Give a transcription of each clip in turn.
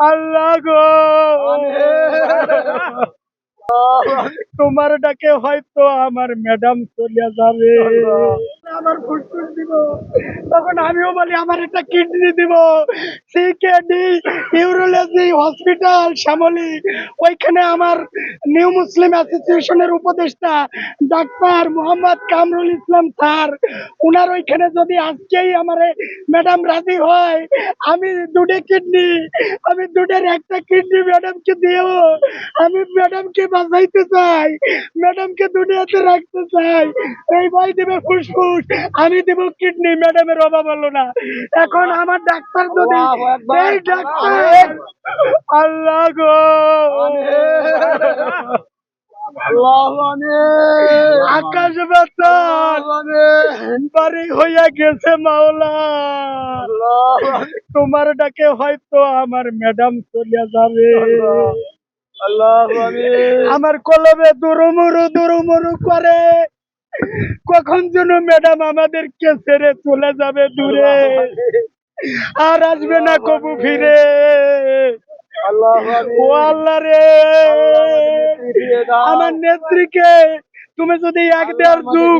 আল্লাহ গো তোমার ডাকে হয়তো আমার ম্যাডাম চলে যাবে। আমার ফুসফুস দিব তখন আমিও বলি, আমার একটা কিডনি দিব। CKD urology, hospital, Shyamoli. ওইখানে আমার নিউ মুসলিম অ্যাসোসিয়েশনের উপদেষ্টা, ডাক্তার মোহাম্মদ কামরুল ইসলাম স্যার। উনার ওইখানে যদি আজকেই আমার ম্যাডাম রাজি হয়, আমি দুটো কিডনি, আমি দুটোর একটা কিডনি ম্যাডামকে দিও আমি ম্যাডামকে বাঁচাইতে চাই, ম্যাডামকে দুনিয়াতে রাখতে চাই। এই ভাই দেবে ফুসফুস, আমি দেব কিডনি ম্যাডামের অভাব হলো না। এখন আমার ডাক্তার যদি এই ডাক্তার আল্লাহ গো। আকাশ বাতাস। বাড়ি হইয়া গেছে মাওলা। তোমার ডাকে হয়তো আমার ম্যাডাম চলে যাবে। আমার কলবে দুরুমুরু দুরুমুরু করে। কখন যেন ম্যাডাম আমাদেরকে ছেড়ে চলে যাবে দূরে? আর আসবে না কবু ফিরে। ও আল্লাহ রে। আমার নেত্রীকে তুমি যদি এক দেড় যুগ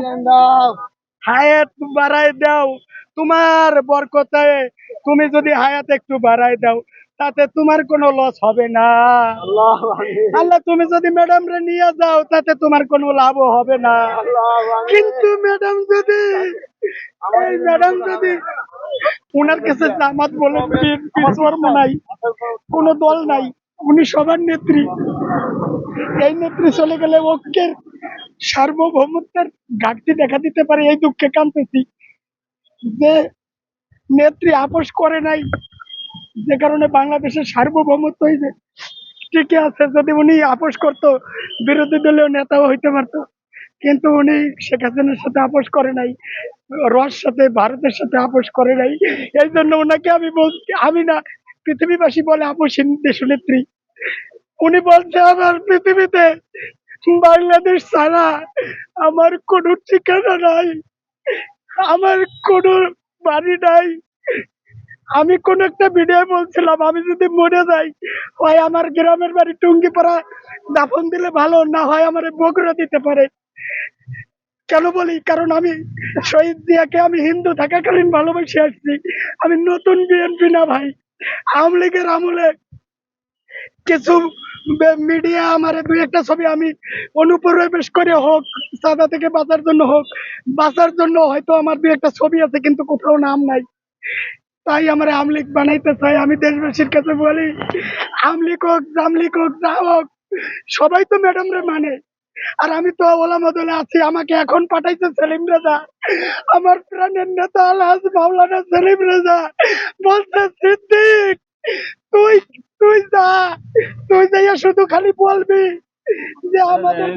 হায়াত বাড়ায় দাও। তোমার বরকতায় তুমি যদি হায়াত একটু বাড়ায় দাও তাতে তোমার কোনো লস হবে না। আল্লাহ তুমি যদি ম্যাডাম রে নিয়ে যাও তাতে তোমার কোনো লাভও হবে না। কিন্তু ম্যাডাম যদি এই ম্যাডাম যদি ওনার কাছে জামাত বলে নাই কোন দল নাই উনি সবার নেত্রী। এই নেত্রী চলে গেলে ঐক্যের সার্বভৌমত্বের ঘাটতি দেখা দিতে পারে এই দুঃখে কাঁদতেছি। যে নেত্রী আপোষ করে নাই, যে কারণে বাংলাদেশের সার্বভৌমত্ব হয়েছে টিকে আছে, যদি উনি আপোষ করতো, বিরোধী দলীয় নেতাও হইতে পারতো। কিন্তু উনি শেখ হাসিনার সাথে আপোষ করে নাই, রস সাথে, ভারতের সাথে আপোষ করে নাই। এই জন্য ওনাকে আমি বলছি, আমি না, পৃথিবীবাসী বলে আপোষহীন দেশনেত্রী। উনি বলছে, আমার পৃথিবীতে বাংলাদেশ ছাড়া আমার কোনো ঠিকানা নাই। আমার কোনো বাড়ি নাই। আমি কোন একটা ভিডিও বলছিলাম, আমি যদি মরে যাই, হয় আমার গ্রামের বাড়ি টুঙ্গি টুঙ্গিপাড়া, দাফন দিলে ভালো, না হয় আমার বগুড়া দিতে পারে। কেন বলি? কারণ আমি শহীদ জিয়াকে আমি হিন্দু থাকাকালীন ভালোবেসে আসছি। আমি নতুন বিএনপি না ভাই। আওয়ামী লীগের আমলে কিছু মিডিয়া আমার দুই একটা ছবি আমি অনুপ্রবেশ করে হোক, সাদা থেকে বাঁচার জন্য হোক, বাঁচার জন্য হয়তো আমার দুই একটা ছবি আছে, কিন্তু কোথাও নাম নাই। তাই আমার আমলিক বানাইতে চাই, আমি দেশবাসীর কাছে বলি আমলিক হোক জামলিক হোক, যা হোক, সবাই তো ম্যাডাম রে মানে। আর আমি তো ওলা মদলে আছি, আমাকে এখন পাঠাইছে সেলিম রেজা। আমার প্রাণের নেতা আলহাজ মাওলানা সেলিম রেজা। বলছে, সিদ্দিক তুই তুই যা তুই যাইয়া শুধু খালি বলবি। যে আমাদের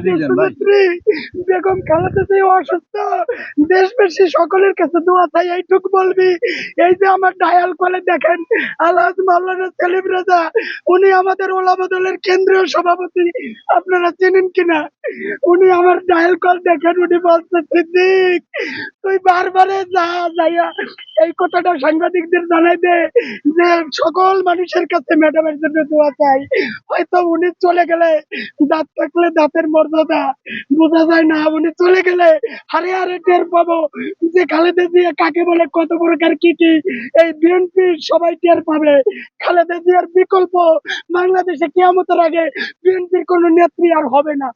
বেগম খালেদা জিয়া অসুস্থ দেশবাসী সকলের কাছে দোয়া চাই এইটুক বলবি। এই যে আমার ডায়াল কলে দেখেন আলহাজ মাওলানা সেলিম রেজা উনি আমাদের ওলামা দলের কেন্দ্রীয় সভাপতি। আপনারা চেনেন কিনা? উনি আমার ডায়াল কল দেখেন উনি বলছে সিদ্দিক তুই বারবারে যা যাইয়া এই কথাটা সাংবাদিকদের জানাই দে যে সকল মানুষের কাছে ম্যাডামের জন্য দোয়া চাই। হয়তো উনি চলে গেলে দাঁত থাকলে দাঁতের মর্যাদা বোঝা যায় না। উনি চলে গেলে হারে হারে টের পাবো। যে খালেদা জিয়া কাকে বলে, কত প্রকার কি কি, এই বিএনপি সবাই টের পাবে। খালেদা জিয়ার বিকল্প বাংলাদেশে কেয়ামতের আগে বিএনপির কোনো নেত্রী আর হবে না।